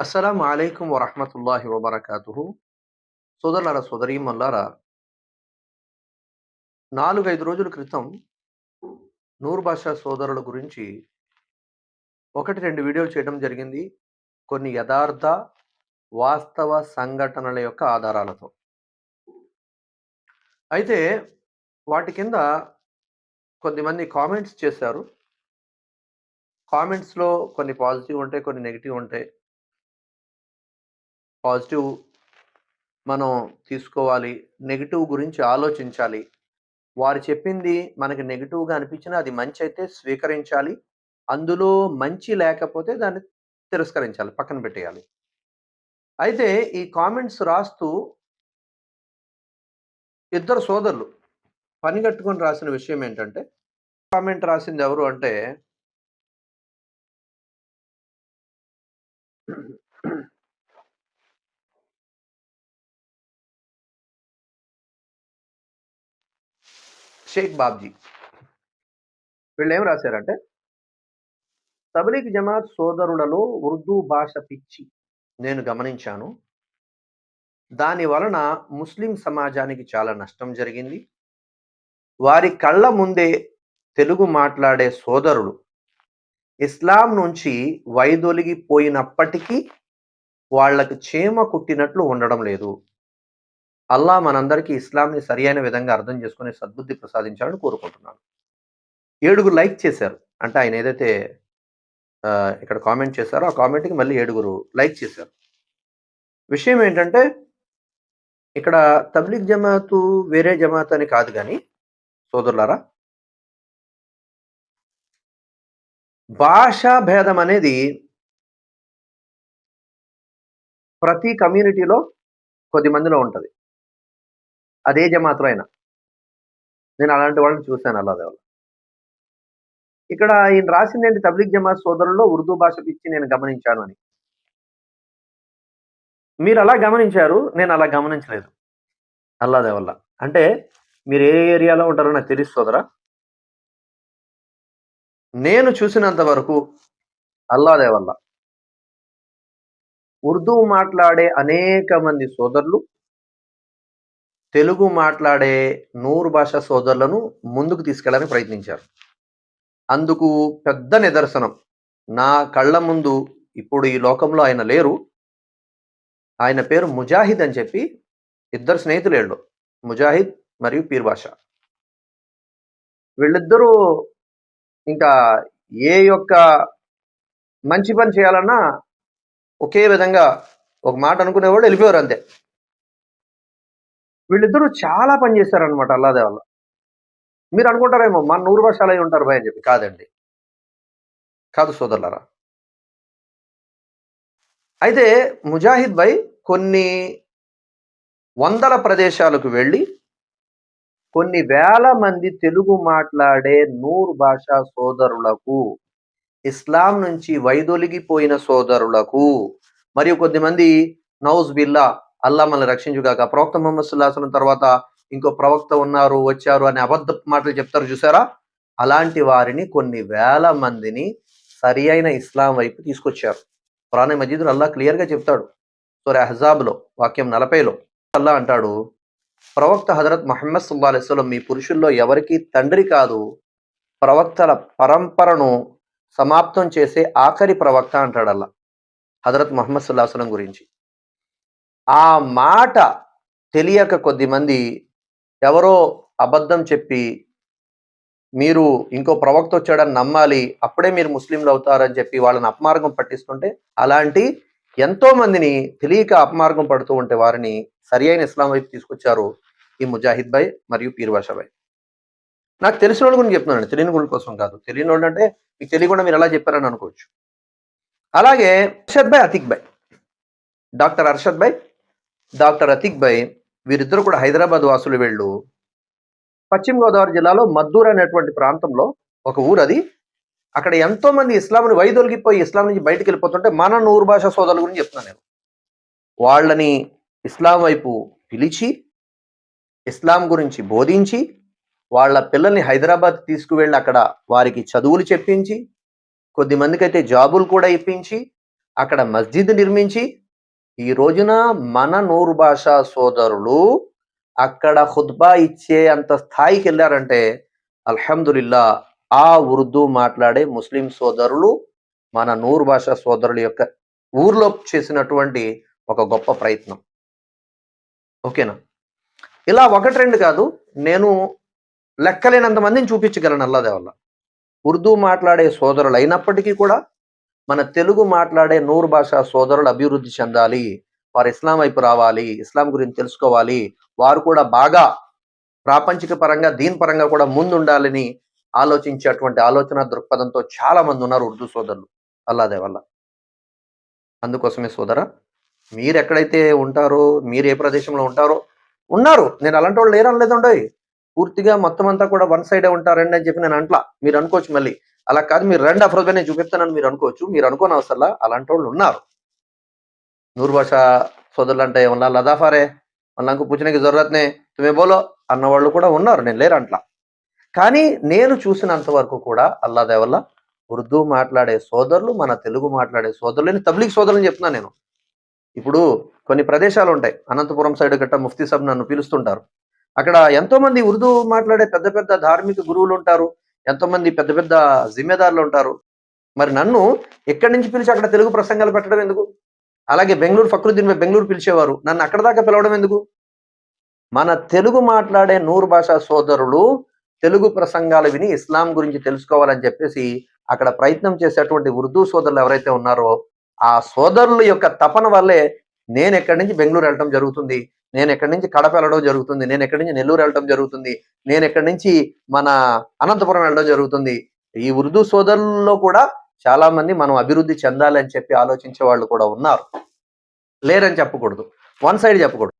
అస్సలం అయికం వరహమతుల్లాహి వబర్కాతుహు. సోదరులారా సోదరీమల్లారా నాలుగైదు రోజుల క్రితం నూరు భాషా సోదరుల గురించి ఒకటి రెండు వీడియోలు చేయడం జరిగింది. కొన్ని యథార్థ వాస్తవ సంఘటనల యొక్క ఆధారాలతో. అయితే వాటి కింద కొద్దిమంది కామెంట్స్ చేశారు. కామెంట్స్లో కొన్ని పాజిటివ్ ఉంటాయి కొన్ని నెగిటివ్ ఉంటాయి. పాజిటివ్ మనం తీసుకోవాలి నెగిటివ్ గురించి ఆలోచించాలి. వారు చెప్పింది మనకి నెగిటివ్గా అనిపించినా అది మంచి అయితే స్వీకరించాలి. అందులో మంచి లేకపోతే దాన్ని తిరస్కరించాలి పక్కన పెట్టేయాలి. అయితే ఈ కామెంట్స్ రాస్తూ ఇద్దరు సోదరులు పని కట్టుకొని రాసిన విషయం ఏంటంటే కామెంట్ రాసింది ఎవరు అంటే షేక్ బాబ్జీ. వీళ్ళు ఏం రాశారంటే తబలీగ్ జమాత్ సోదరులలో ఉర్దూ భాష పిచ్చి నేను గమనించాను. దాని వలన ముస్లిం సమాజానికి చాలా నష్టం జరిగింది. వారి కళ్ళ ముందే తెలుగు మాట్లాడే సోదరులు ఇస్లాం నుంచి వైదొలిగిపోయినప్పటికీ వాళ్ళకు చేమ కుట్టినట్లు ఉండడం లేదు. అల్లా మనందరికీ ఇస్లాంని సరి అయిన విధంగా అర్థం చేసుకునే సద్బుద్ధి ప్రసాదించాలని కోరుకుంటున్నాను. ఏడుగురు లైక్ చేశారు. అంటే ఆయన ఏదైతే ఇక్కడ కామెంట్ చేశారో ఆ కామెంట్కి మళ్ళీ ఏడుగురు లైక్ చేశారు. విషయం ఏంటంటే ఇక్కడ తబ్లిక్ జమాతు వేరే జమాత్ అని కాదు కానీ సోదరులారా భాషా భేదం అనేది ప్రతి కమ్యూనిటీలో కొద్ది మందిలో ఉంటుంది. అదే జమాత్లో అయినా నేను అలాంటి వాళ్ళని చూశాను అల్లా దేవల్ల ఇక్కడ ఈయన రాసింది ఏంటి? తబ్లిక్ జమాత్ సోదరుల్లో ఉర్దూ భాష పిచ్చి నేను గమనించాను అని. మీరు అలా గమనించారు నేను అలా గమనించలేదు. అల్లాదే వల్ల అంటే మీరు ఏ ఏరియాలో ఉంటారో నాకు తెలుసు సోదరా. నేను చూసినంత వరకు అల్లాదే వల్ల ఉర్దూ మాట్లాడే అనేక మంది సోదరులు తెలుగు మాట్లాడే నూరు భాష సోదరులను ముందుకు తీసుకెళ్ళడానికి ప్రయత్నించారు. అందుకు పెద్ద నిదర్శనం. నా కళ్ళ ముందు ఇప్పుడు ఈ లోకంలో ఆయన లేరు. ఆయన పేరు ముజాహిద్ అని చెప్పి ఇద్దరు స్నేహితులేళ్ళు ముజాహిద్ మరియు పీర్ భాష వీళ్ళిద్దరూ ఇంకా ఏ యొక్క మంచి పని చేయాలన్నా ఒకే విధంగా ఒక మాట అనుకునేవాళ్ళు వెళ్ళిపోయారు అంతే. వీళ్ళిద్దరూ చాలా పని చేశారనమాట అల్లాదే వల్ల మీరు అనుకుంటారేమో మన నూరు వర్షాలు అయి ఉంటారు భయ అని చెప్పి. కాదండి. కాదు సోదరులరా. అయితే ముజాహిద్ భాయ్ కొన్ని వందల ప్రదేశాలకు వెళ్ళి కొన్ని వేల మంది తెలుగు మాట్లాడే నూరు భాషా సోదరులకు ఇస్లాం నుంచి వైదొలిగిపోయిన సోదరులకు మరియు కొద్దిమంది నౌజ్ బిల్లా అల్లా మనల్ని రక్షించుగాక. ప్రవక్త మొహమ్మద్ సుల్లాహం తర్వాత ఇంకో ప్రవక్త ఉన్నారు వచ్చారు అనే అబద్ధ మాటలు చెప్తారు చూసారా? అలాంటి వారిని కొన్ని వేల మందిని సరి అయిన ఇస్లాం వైపు తీసుకొచ్చారు. పురాణ మజీదులు అల్లా క్లియర్గా చెప్తాడు. సూర్య అహజాబ్లో వాక్యం నలభైలో. అల్లా అంటాడు ప్రవక్త హజరత్ మహమ్మద్ సుల్లా అలైస్లం మీ పురుషుల్లో ఎవరికి తండ్రి కాదు ప్రవక్తల పరంపరను సమాప్తం చేసే ఆఖరి ప్రవక్త అంటాడు అల్లా. హజరత్ మహమ్మద్ సుల్లాహం గురించి. ఆ మాట తెలియక కొద్దిమంది ఎవరో అబద్ధం చెప్పి మీరు ఇంకో ప్రవక్త వచ్చాడని నమ్మాలి అప్పుడే మీరు ముస్లింలు అవుతారని చెప్పి వాళ్ళని అపమార్గం పట్టిస్తుంటే అలాంటి ఎంతో మందిని తెలియక అపమార్గం పడుతూ ఉంటే వారిని సరి అయిన ఇస్లాం వైపు తీసుకొచ్చారు ఈ ముజాహిద్ భాయ్ మరియు పీర్వాషా భాయ్. నాకు తెలిసిన వాళ్ళు గురించి చెప్తున్నాను తెలియని వాళ్ళ కోసం కాదు. తెలియని వాళ్ళు అంటే మీకు తెలియకుండా మీరు ఎలా చెప్పారని అనుకోవచ్చు. అలాగే అర్షద్ భాయ్ అతిక్ భాయ్ డాక్టర్ అర్షద్ భాయ్ డాక్టర్ అతిక్ భయ్ వీరిద్దరు కూడా హైదరాబాద్ వాసులు వెళ్ళు. పశ్చిమ గోదావరి జిల్లాలో మద్దూర్ అనేటువంటి ప్రాంతంలో ఒక ఊరు అది అక్కడ ఎంతో మంది ఇస్లాంని వైదొలిగిపోయి ఇస్లాం నుంచి బయటకు వెళ్ళిపోతుంటే మన నూరు భాష సోదరుల గురించి చెప్తున్నాను నేను. వాళ్ళని ఇస్లాం వైపు పిలిచి ఇస్లాం గురించి బోధించి వాళ్ళ పిల్లల్ని హైదరాబాద్ తీసుకువెళ్ళి అక్కడ వారికి చదువులు చెప్పించి కొద్ది మందికి అయితే జాబులు కూడా ఇప్పించి అక్కడ మస్జిద్ నిర్మించి ఈ రోజున మన నూరు భాషా సోదరులు అక్కడ ఖుత్బా ఇచ్చే అంత స్థాయికి వెళ్ళారంటే అల్హమ్దుల్లా ఆ ఉర్దూ మాట్లాడే ముస్లిం సోదరులు మన నూరు భాషా సోదరుల యొక్క ఊర్లో చేసినటువంటి ఒక గొప్ప ప్రయత్నం. ఓకేనా? ఇలా ఒకటి రెండు కాదు నేను లెక్కలేనంత మందిని చూపించగలను అల్లాదే వల్ల ఉర్దూ మాట్లాడే సోదరులు అయినప్పటికీ కూడా మన తెలుగు మాట్లాడే నూరు భాషా సోదరులు అభివృద్ధి చెందాలి వారు ఇస్లాం వైపు రావాలి ఇస్లాం గురించి తెలుసుకోవాలి వారు కూడా బాగా ప్రాపంచిక పరంగా దీని పరంగా కూడా ముందుండాలని ఆలోచించేటువంటి ఆలోచన దృక్పథంతో చాలా మంది ఉన్నారు ఉర్దూ సోదరులు. అల్లాదే వల్ల అందుకోసమే సోదర మీరు ఎక్కడైతే ఉంటారో మీరు ఏ ప్రదేశంలో ఉంటారో ఉన్నారు. నేను అలాంటి వాళ్ళు లేరని లేదండోయ్ పూర్తిగా మొత్తం అంతా కూడా వన్ సైడే ఉంటారండి అని చెప్పి నేను అంట్లా. మీరు అనుకోవచ్చు మళ్ళీ. అలా కాదు మీరు రెండు అఫ్రోజ్ నేను చూపిస్తానని మీరు అనుకోవచ్చు. మీరు అనుకోని అవసరంలా అలాంటి వాళ్ళు ఉన్నారు. నూరు భాష సోదరులు అంటే ఏమన్నా లదాఫారే? వాళ్ళకు పుచ్చినకి జరూరత్నే? తుమే బోలో? అన్న వాళ్ళు కూడా ఉన్నారు నేను లేరు అంట్లా. కానీ నేను చూసినంత వరకు కూడా అల్లా వల్ల ఉర్దూ మాట్లాడే సోదరులు మన తెలుగు మాట్లాడే సోదరులని తబ్లిక్ సోదరులు చెప్తున్నాను నేను. ఇప్పుడు కొన్ని ప్రదేశాలు ఉంటాయి. అనంతపురం సైడ్ గట్ట ముఫ్తీ సబ్ నన్ను పిలుస్తుంటారు. అక్కడ ఎంతో మంది ఉర్దూ మాట్లాడే పెద్ద పెద్ద ధార్మిక గురువులు ఉంటారు. ఎంతోమంది పెద్ద పెద్ద జిమ్మేదారులు ఉంటారు. మరి నన్ను ఎక్కడి నుంచి పిలిచి అక్కడ తెలుగు ప్రసంగాలు పెట్టడం ఎందుకు? అలాగే బెంగళూరు ఫక్రుద్దీన్ మీద బెంగళూరు పిలిచేవారు. నన్ను అక్కడ దాకా పిలవడం ఎందుకు? మన తెలుగు మాట్లాడే నూరు భాషా సోదరులు తెలుగు ప్రసంగాలు విని ఇస్లాం గురించి తెలుసుకోవాలని చెప్పేసి అక్కడ ప్రయత్నం చేసేటువంటి ఉర్దూ సోదరులు ఎవరైతే ఉన్నారో ఆ సోదరుల యొక్క తపన వల్లే నేను ఎక్కడి నుంచి బెంగళూరు వెళ్ళడం జరుగుతుంది? నేను ఎక్కడి నుంచి కడప వెళ్ళడం జరుగుతుంది? నేను ఎక్కడి నుంచి నెల్లూరు వెళ్ళడం జరుగుతుంది? నేను ఎక్కడి నుంచి మన అనంతపురం వెళ్ళడం జరుగుతుంది? ఈ ఉర్దూ సోదరుల్లో కూడా చాలా మంది మనం అభివృద్ధి చెందాలి అని చెప్పి ఆలోచించే వాళ్ళు కూడా ఉన్నారు. లేరని చెప్పకూడదు. వన్ సైడ్ చెప్పకూడదు.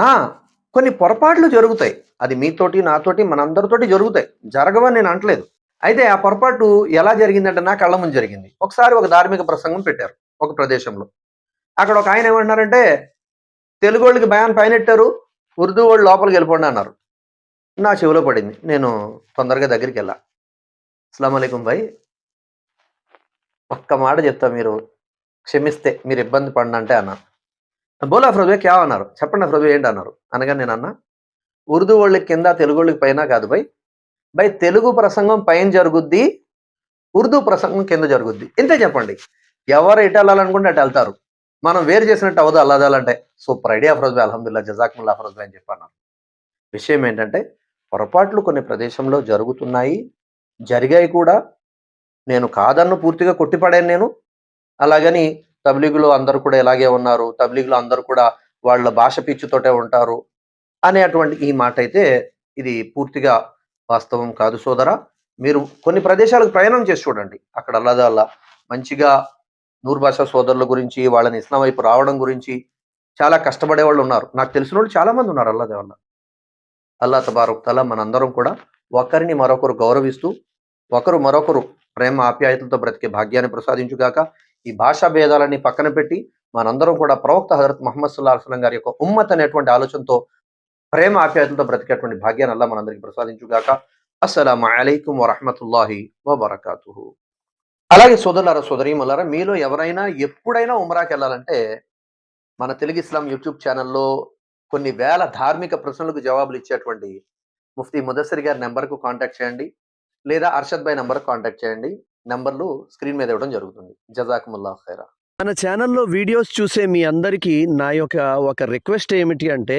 ఆ, కొన్ని పొరపాట్లు జరుగుతాయి. అది మీతోటి నాతోటి మనందరితోటి జరుగుతాయి. జరగవని నేను అంటలేదు అయితే ఆ పొరపాటు ఎలా జరిగిందంటే నా కళ్ళ ముందు జరిగింది. ఒకసారి ఒక ధార్మిక ప్రసంగం పెట్టారు ఒక ప్రదేశంలో. అక్కడ ఒక ఆయన ఏమంటున్నారంటే తెలుగు వాళ్ళకి భయాన్ని పైన ఎట్టారు ఉర్దూ వాళ్ళు లోపలికి వెళ్ళిపోండి అన్నారు. నా చెవిలో పడింది. నేను తొందరగా దగ్గరికి వెళ్ళా. అస్సలం అయికం భాయ్. ఒక్క మాట చెప్తా మీరు. క్షమిస్తే మీరు ఇబ్బంది పడిన అంటే బోలా ఫ్రజే క్యా అన్నారు. చెప్పండి ఫ్రజు ఏంటి అన్నారు. అనగా నేను అన్నా ఉర్దూ వాళ్ళకి కింద తెలుగు వాళ్ళకి పైన కాదు బై బై తెలుగు ప్రసంగం పైన జరుగుద్ది ఉర్దూ ప్రసంగం కింద జరుగుద్ది. ఇంతే చెప్పండి. ఎవరు ఎటు వెళ్ళాలనుకుంటే అటు వెళ్తారు. మనం వేరు చేసినట్టు అవదు అల్లాదాలంటే సూపర్ ఐడియా ఫరోజ్ భాయ్ అల్హమ్దుల్లా జజాక్ముల్లా ఫరోజ్ భాయ్ అని చెప్పన్నారు. విషయం ఏంటంటే పొరపాట్లు కొన్ని ప్రదేశంలో జరుగుతున్నాయి జరిగాయి కూడా. నేను కాదన్ను పూర్తిగా కొట్టిపడాను నేను. అలాగని తబ్లీగులో అందరూ కూడా ఇలాగే ఉన్నారు. తబ్లీగులు అందరూ కూడా వాళ్ళ భాష పిచ్చుతోటే ఉంటారు అనేటువంటి ఈ మాట అయితే ఇది పూర్తిగా వాస్తవం కాదు సోదరా. మీరు కొన్ని ప్రదేశాలకు ప్రయాణం చేసి చూడండి. అక్కడ అల్లదల్లా మంచిగా నూరు భాషా సోదరుల గురించి వాళ్ళని ఇస్లాం వైపు రావడం గురించి చాలా కష్టపడే వాళ్ళు ఉన్నారు. నాకు తెలిసిన వాళ్ళు చాలా మంది ఉన్నారు అల్లా దేవల్ల. అల్లా తబారక్ తలా మనందరం కూడా ఒకరిని మరొకరు గౌరవిస్తూ ఒకరు మరొకరు ప్రేమ ఆప్యాయతలతో బ్రతికే భాగ్యాన్ని ప్రసాదించుగాక ఈ భాషా భేదాలన్నీ పక్కన పెట్టి మనందరం కూడా ప్రవక్త హజరత్ మహమ్మద్ సుల్లా అసలం గారి యొక్క ఉమ్మత్ అనేటువంటి ఆలోచనతో ప్రేమ ఆప్యాయతలతో బ్రతికేటువంటి భాగ్యాన్ని అల్లా మనందరికీ ప్రసాదించుగాక. అస్సలం అలైకుం వరహమతుల్లాహి వబర్కూ అలాగే సోదరులారా సోదరీమలారా మీలో ఎవరైనా ఎప్పుడైనా ఉమరాకి వెళ్ళాలంటే మన తెలుగు ఇస్లాం యూట్యూబ్ ఛానల్లో కొన్ని వేల ధార్మిక ప్రశ్నలకు జవాబులు ఇచ్చేటువంటి ముఫ్తీ ముదస్సరి గారి నెంబర్కు కాంటాక్ట్ చేయండి. లేదా అర్షద్ భాయ్ నెంబర్కు కాంటాక్ట్ చేయండి. నెంబర్లు స్క్రీన్ మీద ఇవ్వడం జరుగుతుంది. జజాకుముల్లా ఖైరా. మన ఛానల్లో వీడియోస్ చూసే మీ అందరికీ నా యొక్క ఒక రిక్వెస్ట్ ఏమిటి అంటే